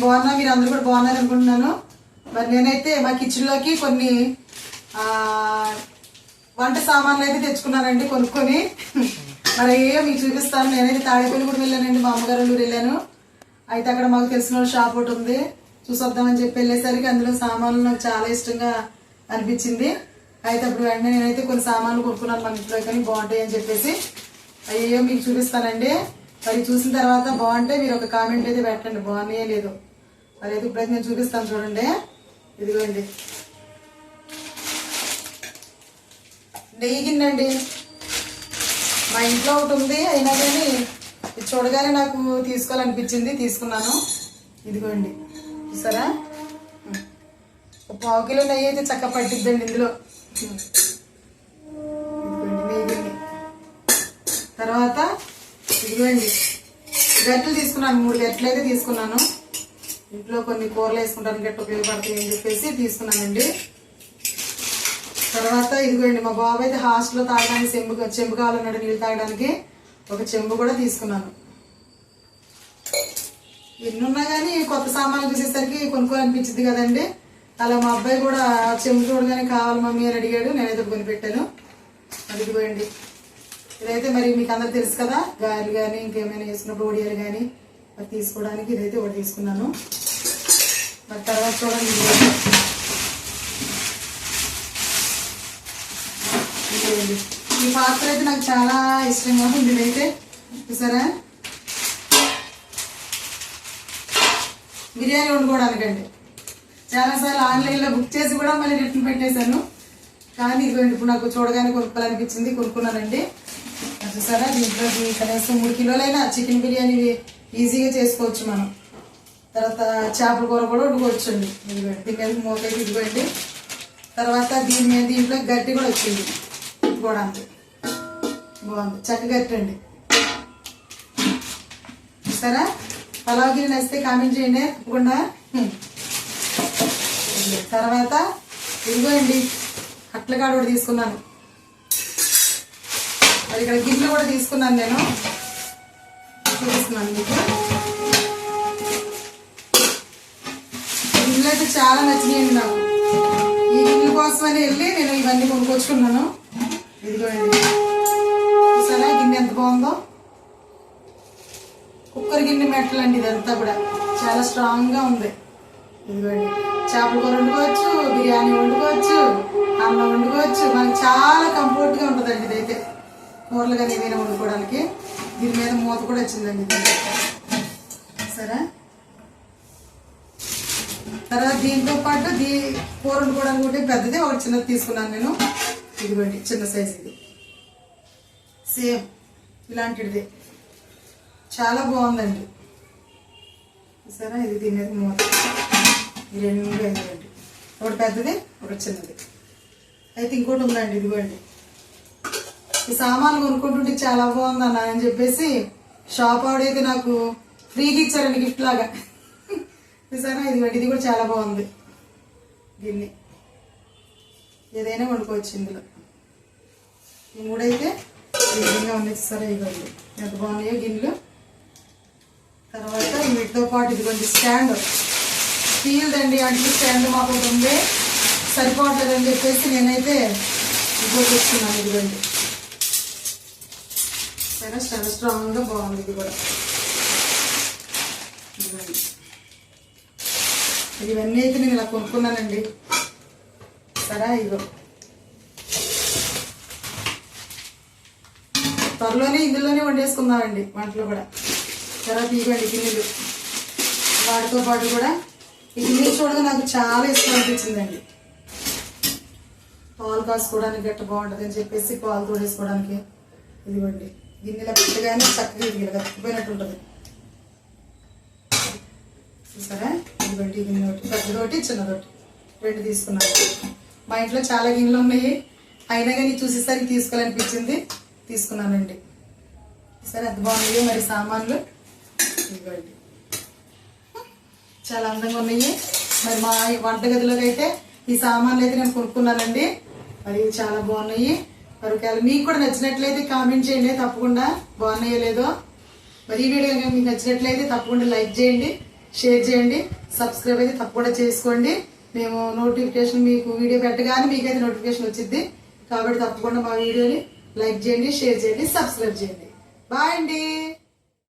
నేను బాగున్నా మీరు అందరూ కూడా బాగున్నారు అనుకుంటున్నాను. మరి నేనైతే మా కిచెన్లోకి కొన్ని వంట సామాన్లు అయితే తెచ్చుకున్నానండి కొనుక్కొని. మరి ఏ మీకు చూపిస్తాను. నేనైతే తాడేపల్లి కూడా వెళ్ళానండి మా అమ్మగారు ఊరు వెళ్ళాను. అయితే అక్కడ మాకు తెలిసిన వాళ్ళ షాప్ ఒకటి ఉంది. చూసొద్దామని చెప్పి వెళ్ళేసరికి అందులో సామాన్లు నాకు చాలా ఇష్టంగా అనిపించింది. అయితే అప్పుడు వెంటనే నేనైతే కొన్ని సామాన్లు కొనుక్కున్నాను మన ఇంట్లో కానీ బాగుంటాయి అని చెప్పేసి. అయ్యో మీకు చూపిస్తానండి. మరి చూసిన తర్వాత బాగుంటే మీరు ఒక కామెంట్ అయితే పెట్టండి. బాగున్నాయో లేదో. మరి అయితే ఇప్పుడైతే నేను చూపిస్తాను చూడండి. ఇదిగోండి. నెయ్యి గిన్నెండి మా ఇంట్లో ఒకటి ఉంది అయినా కానీ ఇది చూడగానే నాకు తీసుకోవాలనిపించింది తీసుకున్నాను. ఇదిగోండి. చూసారా? ఒక పావు కిలో నెయ్యి అయితే చక్క పట్టిద్దండి ఇందులో. ఇదిగోండి నెయ్యి గిన్నె తర్వాత ఇదిగోండి. గట్లు తీసుకున్నాను మూడు గట్లు అయితే తీసుకున్నాను. ఇంట్లో కొన్ని కూరలు వేసుకుంటానికి గట్ట ఉపయోగపడతాయి అని చెప్పేసి తీసుకున్నానండి. తర్వాత ఇదిగోండి మా బాబు అయితే హాస్టల్లో తాగడానికి చెంబు చెంబు కావాలన్నాడు నీళ్ళు తాగడానికి. ఒక చెంబు కూడా తీసుకున్నాను. ఎన్ని ఉన్నా కానీ కొత్త సామాన్లు చూసేసరికి కొనుక్కోవాలనిపించింది కదండి. అలా మా అబ్బాయి కూడా చెంబు చూడగానే కావాలి మమ్మీ అని అడిగాడు నేనైతే కొనిపెట్టాను. అడిగిపోయండి ఇదైతే మరి మీకు అందరు తెలుసు కదా గారెలు కానీ ఇంకేమైనా వేసుకున్నప్పుడు ఒడియాలు కానీ మరి తీసుకోవడానికి ఇదైతే ఒకటి తీసుకున్నాను. మరి తర్వాత చూడండి ఈ పాత్ర అయితే నాకు చాలా ఇష్టం కాదు ఇదైతే చూసారా? బిర్యానీ వండుకోవడానికండి చాలాసార్లు ఆన్లైన్లో బుక్ చేసి కూడా మళ్ళీ రిటర్న్ పెట్టేశాను. కానీ ఇదిగోండి ఇప్పుడు నాకు చూడగానే కొనుక్కోవాలనిపించింది. కొనుక్కున్నానండి. చూసారా? దీంట్లో కనీసం మూడు కిలోలైనా చికెన్ బిర్యానీ ఈజీగా చేసుకోవచ్చు మనం. తర్వాత చేపల కూర కూడా వండుకోవచ్చు అండి ఇదిగోండి దీని మీద ఇదిగోండి. తర్వాత దీని మీద దీంట్లో గట్టి కూడా వచ్చింది. తిప్పుకోవడానికి బాగుంది చక్క గట్టి అండి. సరే పలావ్ గిరి నచ్చితే కామెంట్ చేయండి తప్పకుండా. తర్వాత ఇదిగోండి అట్లకాడ కూడా తీసుకున్నాను. మరి ఇక్కడ గిన్నె కూడా తీసుకున్నాను నేను. చూపిస్తున్నాను మీకు గిన్నెలు అయితే చాలా నచ్చినాయండి నాకు. ఈ గిన్నెల కోసమని వెళ్ళి నేను ఇవన్నీ కొనుక్కొచ్చుకున్నాను. ఇదిగోండి. సరే గిన్నె ఎంత బాగుందో? కుక్కర్ గిన్నె మెట్టలు అండి ఇదంతా కూడా. చాలా స్ట్రాంగ్గా ఉంది. ఇదిగోండి. చేపల కూర వండుకోవచ్చు బిర్యానీ వండుకోవచ్చు అన్నం వండుకోవచ్చు. మనకి చాలా కంఫర్ట్గా ఉంటుందండి ఇదైతే. కూరలు కానీ ఏమైనా వండుకోవడానికి. దీని మీద మూత కూడా వచ్చిందండి సరే? తర్వాత దీంతో పాటు దీ కూర వండుకోవడానికి ఒకటి పెద్దది ఒకటి చిన్నది తీసుకున్నాను నేను. ఇదిగోండి చిన్న సైజు ఇది. సేమ్ ఇలాంటిది. చాలా బాగుందండి. సరే ఇది దీని మీద మూత. ఈ రెండు ఇదిగోండి. ఒకటి పెద్దది ఒకటి చిన్నది. అయితే ఇంకోటి ఉందండి ఇదిగోండి. ఈ సామాన్లు కొనుక్కుంటుంటే చాలా బాగుంది అన్న అని చెప్పేసి షాప్ ఆవిడైతే నాకు ఫ్రీగా ఇచ్చారండి గిఫ్ట్ లాగా. చూసారా ఇది ఇది కూడా చాలా బాగుంది. దీన్ని ఏదైనా వండుకోవచ్చు ఇందులో. ఈ మూడైతే ఈ విధంగా ఉంది. సరే ఇదిగోండి. ఎంత బాగున్నాయో గిన్నెలు. తర్వాత వీటితో పాటు ఇదిగోండి స్టాండ్. స్టీల్ దండి అంటే స్టాండ్ మాకు ఒకటి ఉంది. సరిపోవట్లేదని చెప్పేసి నేనైతే ఇదిగో తెచ్చుకున్నాను ఇదిగోండి. అయినా చాలా స్ట్రాంగ్గా బాగుంది ఇది కూడా. ఇవన్నీ అయితే నేను ఇలా కొనుక్కున్నానండి. సరే ఇగో. త్వరలోనే ఇందులోనే వండేసుకుందామండి వంటలు కూడా. తర్వాత ఇవ్వండి గిన్నెలు. వాటితో పాటు కూడా ఈ గిన్నెలు చూడగా నాకు చాలా ఇష్టం అనిపించిందండి. పాలు కాసుకోవడానికి గట్ట బాగుంటుంది అని చెప్పేసి పాలు తోడేసుకోవడానికి ఇదిగోండి. గిన్నెలో పెట్టగానే చక్కగా ఇది ఇలా కత్తిపోయినట్టు ఉంటుంది చూసారా? ఇదిగోండి ఈ గిన్నె ఒకటి చిన్న చిన్నదోటి రెండు తీసుకున్నాను. మా ఇంట్లో చాలా గిన్నెలు ఉన్నాయి. అయినా కానీ చూసేసరికి తీసుకోవాలనిపించింది. తీసుకున్నానండి. సరే ఎంత బాగున్నాయో మరి సామాన్లు. ఇవ్వండి చాలా అందంగా ఉన్నాయి. మరి మా వంటగదిలోకి అయితే ఈ సామాన్లు అయితే నేను కొనుక్కున్నానండి. మరి చాలా బాగున్నాయి. మరి ఒకవేళ మీకు కూడా నచ్చినట్లయితే కామెంట్ చేయండి. తప్పకుండా బాగున్నాయో లేదో. మరి ఈ వీడియో మీకు నచ్చినట్లయితే తప్పకుండా లైక్ చేయండి షేర్ చేయండి సబ్స్క్రైబ్ అయితే తప్పకుండా చేసుకోండి. మేము నోటిఫికేషన్ మీకు వీడియో పెట్టగానే మీకైతే నోటిఫికేషన్ వచ్చింది కాబట్టి తప్పకుండా మా వీడియోని లైక్ చేయండి షేర్ చేయండి సబ్స్క్రైబ్ చేయండి. బాయ్ అండి.